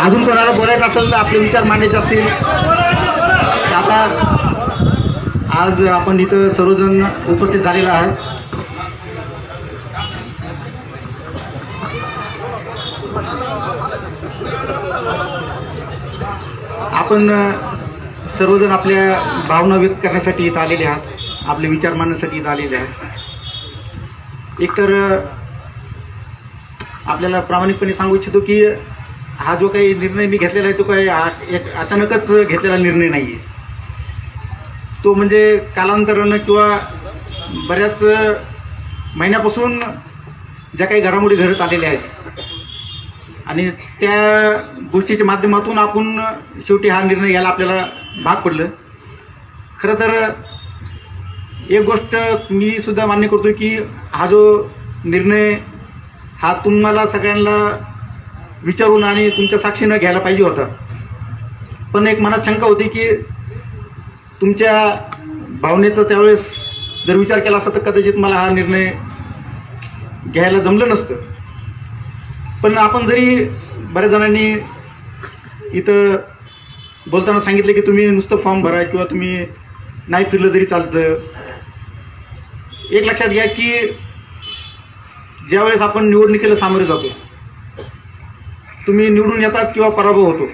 अजून कोणाला बोलायचं असेल तर आपले विचार मांडायचे असतील. तर आता आज आपण इथं सर्वजण उपस्थित झालेला आहे आपण सर्वजण आपल्या भावना व्यक्त करण्यासाठी इथं आलेले आहात. आपले विचार मांडण्यासाठी इथं आलेले आहात. एकतर आपल्याला प्रामाणिकपणे सांगू इच्छितो की हा जो काही निर्णय मी घेतलेला आहे तो काही एक अचानकच घेतलेला निर्णय नाही आहे तो म्हणजे कालांतरानं किंवा बऱ्याच महिन्यापासून ज्या काही घडामोडी घडत आलेल्या आहेत आणि त्या गोष्टीच्या माध्यमातून आपण शेवटी हा निर्णय घ्यायला आपल्याला भाग पडलं. खरं तर एक गोष्ट मी सुद्धा मान्य करतो की हा जो निर्णय हा तुम्हाला सगळ्यांना विचारून आणि तुमच्या साक्षीनं घ्यायला पाहिजे होता. पण एक मनात शंका होती की तुमच्या भावनेचा त्यावेळेस जर विचार केला असता तर कदाचित मला हा निर्णय घ्यायला जमलं नसतं. पण आपण जरी बऱ्याच जणांनी इथं बोलताना सांगितलं की तुम्ही नुसतं फॉर्म भरा किंवा तुम्ही नाही फिरलं तरी चालतं. एक लक्षात घ्या की ज्यावेळेस आपण निवडणुकीला सामोरे जातो तुम्ही निवडून येतात किंवा पराभव होतो.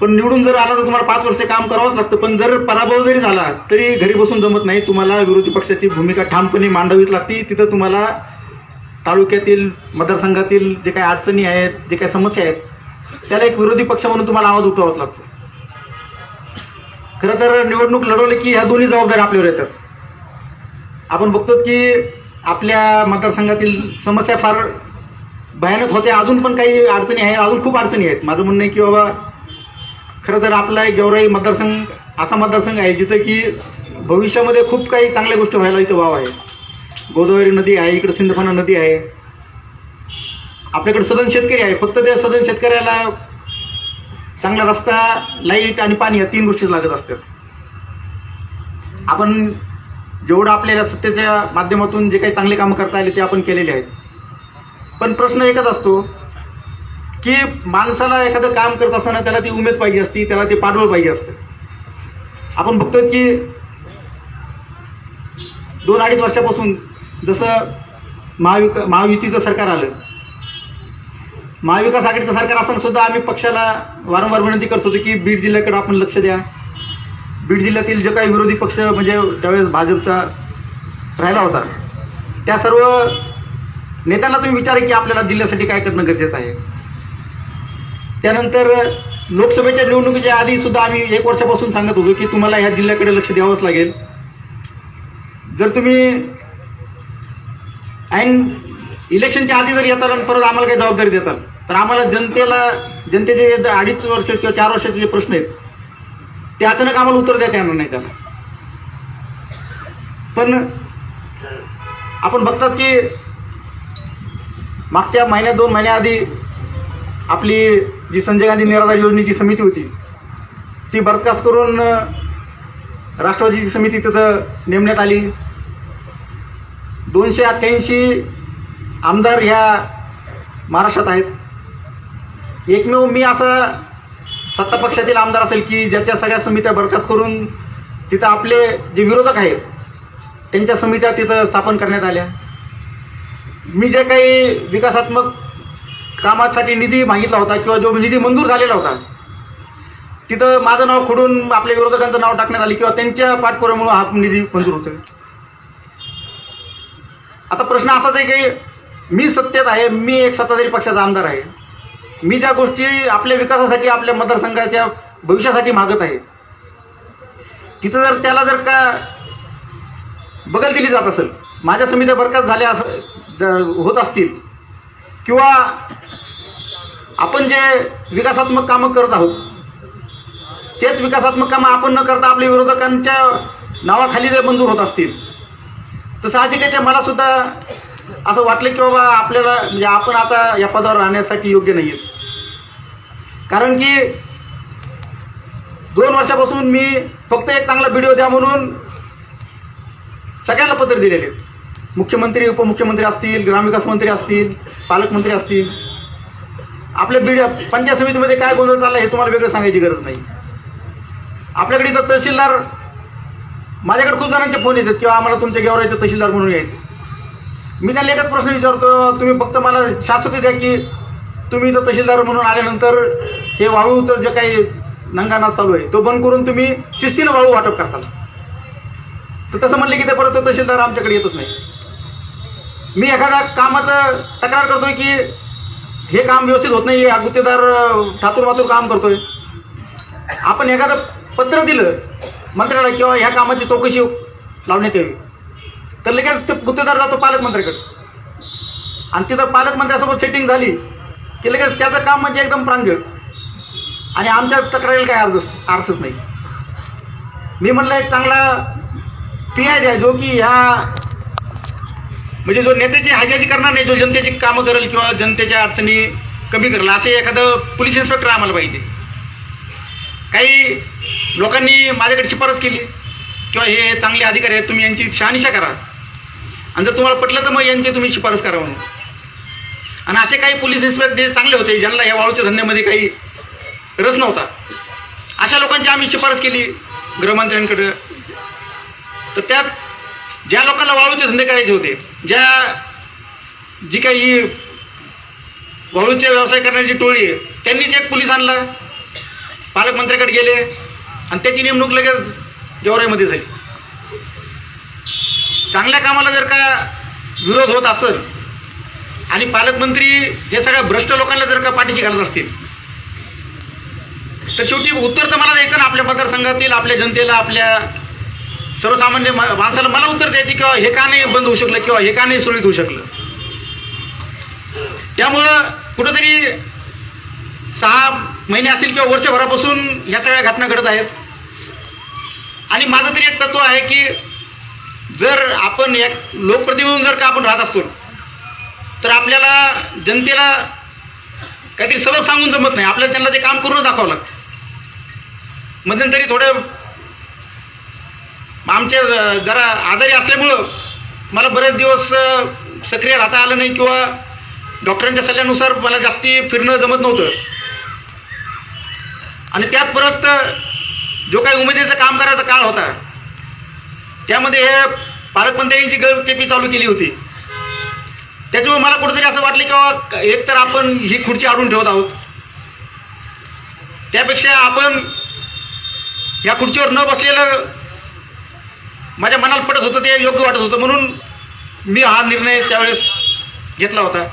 पण निवडून जर आला तर तुम्हाला पाच वर्ष काम करावंच लागतं. पण जर पराभव जरी झाला तरी घरी बसून जमत नाही. तुम्हाला विरोधी पक्षाची भूमिका ठामपणे मांडावीच लागते. तिथं तुम्हाला तालुक्यातील मतदारसंघातील जे काही अडचणी आहेत जे काही समस्या आहेत त्याला एक विरोधी पक्ष म्हणून तुम्हाला आवाज उठवावाच लागतो. खरं तर निवडणूक लढवली की ह्या दोन्ही जबाबदाऱ्या आपल्यावर येतात. आपण बघतो की आपल्या मतदारसंघातील समस्या फार भयानक होते. अजून पण काही अडचणी आहेत. अजून खूप अडचणी आहेत. माझं म्हणणं आहे की बाबा खरं तर आपला एक गेवराई मतदारसंघ असा मतदारसंघ आहे जिथं की भविष्यामध्ये खूप काही चांगल्या गोष्टी व्हायला इथं वाव आहे. गोदावरी नदी आहे इकडे सिंधफणा नदी आहे. आपल्याकडे सदन शेतकरी आहे. फक्त त्या सदन शेतकऱ्याला चांगला रस्ता लाइट आणि पाणी या तीन गोष्टी लागत असतात. आपण जेवढं आपल्याला सत्तेच्या माध्यमातून जे काही चांगले कामं करता आले ते आपण केलेले आहेत. पण प्रश्न एकच असतो की माणसाला एखादं काम करत असताना त्याला ती उमेद पाहिजे असती त्याला ते पाठबळ पाहिजे असतं. आपण बघतो की दोन अडीच वर्षापासून जसं महाविक महायुतीचं सरकार आलं महाविकास आघाडीचं सरकार असताना सुद्धा आम्ही पक्षाला वारंवार विनंती करत होतो की बीड जिल्ह्याकडे आपण लक्ष द्या. बीड जिल्ह्यातील जे काही विरोधी पक्ष म्हणजे त्यावेळेस भाजपचा राहिला होता त्या सर्व नेत्यांना तुम्ही विचारा की आपल्याला जिल्ह्यासाठी काय करणं गरजेचं आहे. त्यानंतर लोकसभेच्या निवडणुकीच्या आधी सुद्धा आम्ही एक वर्षापासून सांगत होतो की तुम्हाला ह्या जिल्ह्याकडे लक्ष द्यावंच लागेल. जर तुम्ही ऐन इलेक्शनच्या आधी जर येताल आणि परत आम्हाला काही जबाबदारी देताल तर आम्हाला जनतेला जनतेचे अडीच वर्ष किंवा चार वर्षाचे जे प्रश्न आहेत ते अचानक आम्हाला उत्तर देता येणार नाही त्याला. पण आपण बघतात की मागच्या महिन्यात दोन महिन्याआधी आपली जी संजय गांधी निराधार योजनेची समिती होती ती बरखास्त करून राष्ट्रवादीची समिती तिथं नेमण्यात आली. दोनशे अठ्ठ्याऐंशी आमदार ह्या महाराष्ट्रात आहेत. एकमेव मी असं सत्ता पक्षातील आमदार असेल की ज्याच्या सगळ्या समित्या बरखास्त करून तिथं आपले जे विरोधक आहेत त्यांच्या समित्या तिथं स्थापन करण्यात आल्या. मी जे काही विकासात्मक कामासाठी निधी मागितला होता किंवा जो निधी मंजूर झालेला होता तिथं माझं नाव खोडून आपल्या विरोधकांचं नाव टाकण्यात आले किंवा त्यांच्या पाठपुरामुळे हा निधी मंजूर होतोय. आता प्रश्न असाच आहे की मी सत्तेत आहे मी एक सत्ताधारी पक्षाचा आमदार आहे. मी ज्या गोष्टी आपल्या विकासासाठी आपल्या मतदारसंघाच्या भविष्यासाठी मागत आहे तिथं जर त्याला जर का बगल दिली जात असेल माझ्या समित्या बरखास्त झाल्या असं होत असतील. किंवा आपण जे विकासात्मक कामं करत आहोत तेच विकासात्मक कामं आपण न करता आपल्या विरोधकांच्या नावाखाली जर मंजूर होत असतील तर साहजिकच मला सुद्धा असं वाटलं की बाबा आपल्याला म्हणजे आपण आता या पदावर राहण्यासाठी योग्य नाही कारण की दोन वर्षापासून मी फक्त एक चांगला व्हिडिओ द्या म्हणून सगळ्यांना पत्र दिलेले. मुख्यमंत्री उपमुख्यमंत्री असतील ग्रामविकास मंत्री असतील पालकमंत्री असतील. आपल्या बीड पंचायत समितीमध्ये काय गोंधळ चालला हे तुम्हाला वेगळं सांगायची गरज नाही. आपल्याकडे इथं तहसीलदार माझ्याकडे खूप जणांचे फोन येतात किंवा आम्हाला तुमच्या गेवरायचं तहसीलदार म्हणून यायचं. मी त्यांना एकच प्रश्न विचारतो तुम्ही फक्त मला शाश्वती द्या की तुम्ही इथं तहसीलदार म्हणून आल्यानंतर हे वाळूचं जे काही नंगाना चालू आहे तो बंद करून तुम्ही शिस्तीनं वाळू वाटप करताल. तर तसं म्हणलं की ते परत तहसीलदार आमच्याकडे येतच नाही. मी एखाद्या कामाचं तक्रार करतोय की हे काम व्यवस्थित होत नाही गुत्तेदार ठातूर मातूर काम करतोय. आपण एखादं पत्र दिलं मंत्र्याला किंवा ह्या कामाची चौकशी लावण्यात यावी. तर लगेच ते गुत्तेदार जातो पालकमंत्र्याकडे. आणि तिथं पालकमंत्र्यासोबत सेटिंग झाली की लगेच त्याचं काम म्हणजे एकदम प्रांजळ. आणि आमच्या तक्रारीला काय अर्ज अर्थच नाही. मी म्हणलं एक चांगला पी आय द्या जो की ह्या म्हणजे जो नेत्याची हाजी करणार नाही जो जनतेची कामं करेल किंवा जनतेच्या अडचणी कमी करेल असे एखादं पोलीस इन्स्पेक्टर आम्हाला पाहिजे. काही लोकांनी माझ्याकडे शिफारस केली किंवा हे चांगले अधिकारी आहेत तुम्ही यांची शहानिशा करा. आणि जर तुम्हाला पटलं तर मग यांची तुम्ही शिफारस करा म्हणून. आणि असे काही पोलीस इन्स्पेक्टर जे चांगले होते ज्यांना या वाळूच्या धंद्यामध्ये काही रस नव्हता अशा लोकांची आम्ही शिफारस केली गृहमंत्र्यांकडे. तर त्यात ज्या लोकांना वाळूचे धंदे करायचे होते ज्या जी काही वाळूचे व्यवसाय करण्याची टोळी आहे त्यांनीच एक पोलीस आणला. पालकमंत्र्याकडे गेले आणि त्याची नेमणूक लगेच जवराईमध्ये झाली. चांगल्या कामाला जर का विरोध होत असेल आणि पालकमंत्री हे सगळ्या भ्रष्ट लोकांना जर का पाठीशी घालत असतील तर शेवटी उत्तर तर मला द्यायचं ना आपल्या मतदारसंघातील आपल्या जनतेला आपल्या सर्वसामान्य माणसाला मला उत्तर द्यायची किंवा हे का नाही बंद होऊ शकलं किंवा हे का नाही सुरळीत होऊ शकलं? त्यामुळं कुठंतरी सहा महिने असतील किंवा वर्षभरापासून ह्या सगळ्या घटना घडत आहेत. आणि माझं तरी एक तत्व आहे की जर आपण एक लोकप्रतिनिधी जर का आपण राहत असतो तर आपल्याला जनतेला काहीतरी सबक सांगून जमत नाही. आपल्याला त्यांना ते काम करून दाखवावं लागतं. मध्यंतरी थोडं आमच्या जरा आजारी असल्यामुळं मला बरेच दिवस सक्रिय राहता आलं नाही किंवा डॉक्टरांच्या सल्ल्यानुसार मला जास्ती फिरणं जमत नव्हतं. आणि त्यात परत जो काही उमेदीचं काम करायचा काळ होता त्यामध्ये हे पालकमंत्र्यांची गळचेपी चालू केली होती. त्याच्यामुळे मला कुठेतरी असं वाटलं की एक तर आपण ही खुर्ची आडून ठेवत आहोत. त्यापेक्षा आपण या खुर्चीवर न बसलेलं माझ्या मनाला पडत होतं ते योग्य वाटत होतं म्हणून मी हा निर्णय त्यावेळेस घेतला होता.